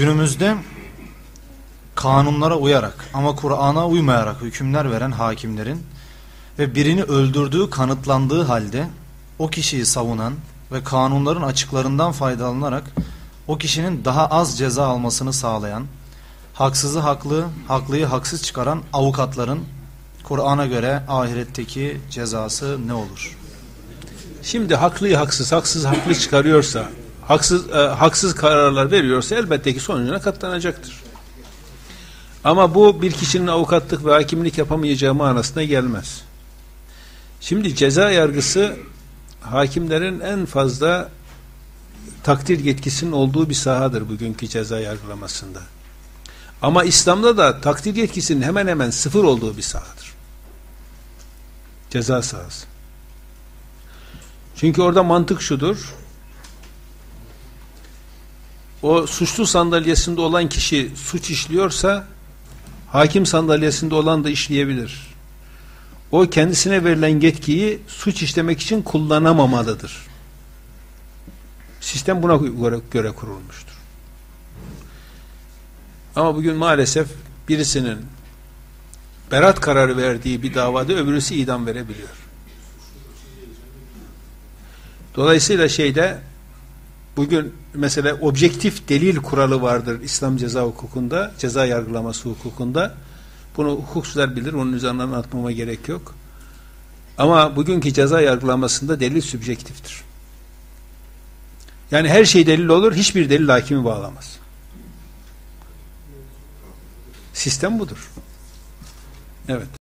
Günümüzde kanunlara uyarak ama Kur'an'a uymayarak hükümler veren hakimlerin ve birini öldürdüğü kanıtlandığı halde o kişiyi savunan ve kanunların açıklarından faydalanarak o kişinin daha az ceza almasını sağlayan, haksızı haklı, haklıyı haksız çıkaran avukatların Kur'an'a göre ahiretteki cezası ne olur? Şimdi haklıyı haksız, haksız haklı çıkarıyorsa, haksız e, haksız kararlar veriyorsa elbette ki sonucuna katlanacaktır. Ama bu bir kişinin avukatlık ve hakimlik yapamayacağı manasına gelmez. Şimdi ceza yargısı hakimlerin en fazla takdir yetkisinin olduğu bir sahadır bugünkü ceza yargılamasında. Ama İslam'da da takdir yetkisinin hemen hemen sıfır olduğu bir sahadır. Ceza sahası. Çünkü orada mantık şudur. O suçlu sandalyesinde olan kişi suç işliyorsa hakim sandalyesinde olan da işleyebilir. O kendisine verilen yetkiyi suç işlemek için kullanamamalıdır. Sistem buna göre, göre kurulmuştur. Ama bugün maalesef birisinin berat kararı verdiği bir davada öbürüsü idam verebiliyor. Dolayısıyla şeyde bugün mesela objektif delil kuralı vardır İslam ceza hukukunda, ceza yargılaması hukukunda. Bunu hukukçular bilir, onun üzerinden anlatmama gerek yok. Ama bugünkü ceza yargılamasında delil sübjektiftir. Yani her şey delil olur, hiçbir delil hakimi bağlamaz. Sistem budur. Evet.